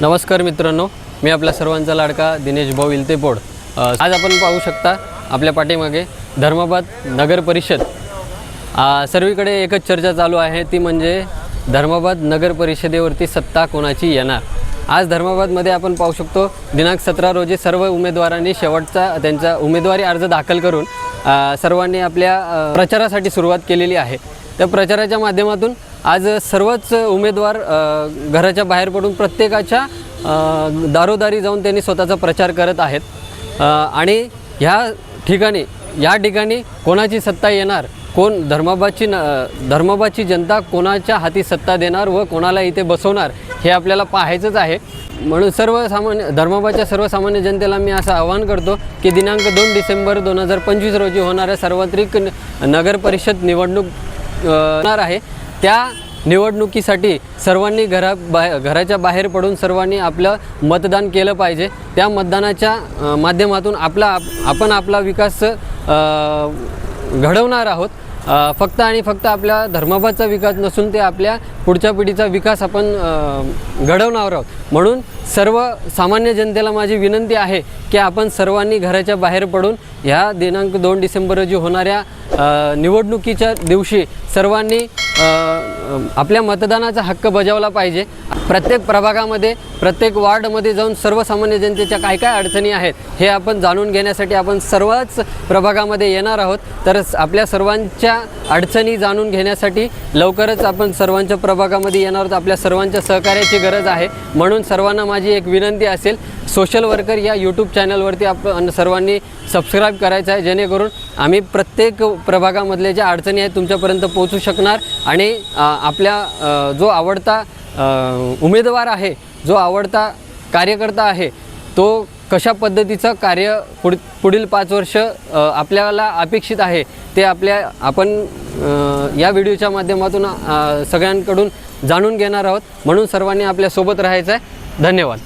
नमस्कार मित्रांनो मी आपल्या सर्वांचा लाडका दिनेश भाऊ इलतेपोड. आज आपण पाहू शकता आपल्या पाठीमागे धर्माबाद नगर परिषद. सर्वीकडे एकच चर्चा चालू आहे ती म्हणजे धर्माबाद नगर परिषदेवरती सत्ता कोणाची येणार? आज धर्माबादमध्ये आपण पाहू शकतो दिनांक सतरा रोजी सर्व उमेदवारांनी शेवटचा त्यांचा उमेदवारी अर्ज दाखल करून सर्वांनी आपल्या प्रचारासाठी सुरुवात केलेली आहे. त्या प्रचाराच्या माध्यमातून आज सर्वच उमेदवार घराच्या बाहेर पडून प्रत्येकाच्या दारोदारी जाऊन त्यांनी स्वतःचा प्रचार करत आहेत. आणि ह्या ठिकाणी या ठिकाणी कोणाची सत्ता येणार? कोण धर्माबादची न धर्माबादची जनता कोणाच्या हाती सत्ता देणार व कोणाला इथे बसवणार हे आपल्याला पाहायचंच आहे. म्हणून सर्वसामान्य धर्माबादच्या सर्वसामान्य जनतेला मी असं आवाहन करतो की दिनांक दोन डिसेंबर दोन हजार पंचवीस रोजी होणाऱ्या सार्वत्रिक न- नगर परिषद निवडणूक होणार आहे. त्या निवडणुकीसाठी सर्वांनी घरा बाहे घराच्या बाहेर पडून सर्वांनी आपलं मतदान केलं पाहिजे. त्या मतदानाच्या माध्यमातून आपला आप- आपण आपला विकास घडवणार आहोत. फक्त आणि फक्त आपल्या धर्माबादचा विकास नसून ते आपल्या पुढच्या पिढीचा विकास आपण घडवणार आहोत. म्हणून सर्व सामान्य जनतेला माझी विनंती आहे की आपण सर्वांनी घराच्या बाहेर पडून ह्या दिनांक दोन डिसेंबर रोजी होणाऱ्या निवडणुकीच्या दिवशी सर्वांनी आपल्या मतदानाचा हक्क बजावला पाहिजे. प्रत्येक प्रभागामध्ये प्रत्येक वार्डमध्ये जाऊन सर्वसामान्य जनतेच्या काय काय अडचणी आहेत हे आपण जाणून घेण्यासाठी आपण सर्वच प्रभागामध्ये येणार आहोत. तर आपल्या सर्वांच्या अडचणी जाणून घेण्यासाठी लवकरच आपण सर्वांच्या प्रभागामध्ये येणार आहोत. आपल्या सर्वांच्या सहकार्याची गरज आहे. म्हणून सर्वांना माझी एक विनंती असेल सोशल वर्कर या यूट्यूब चॅनलवरती आपण सर्वांनी सबस्क्राईब करायचं आहे जेणेकरून आम्ही प्रत्येक प्रभागामधल्या ज्या अडचणी आहेत तुमच्यापर्यंत पोहोचू शकणार आणि आपल्या जो आवडता उमेदवार आहे जो आवडता कार्यकर्ता आहे तो कशा पद्धतीचं कार्य पुढ पुढील पाच वर्ष आपल्याला अपेक्षित आहे ते आपल्या आपण या व्हिडिओच्या माध्यमातून सगळ्यांकडून जाणून घेणार आहोत. म्हणून सर्वांनी आपल्यासोबत राहायचं आहे धन्यवाद.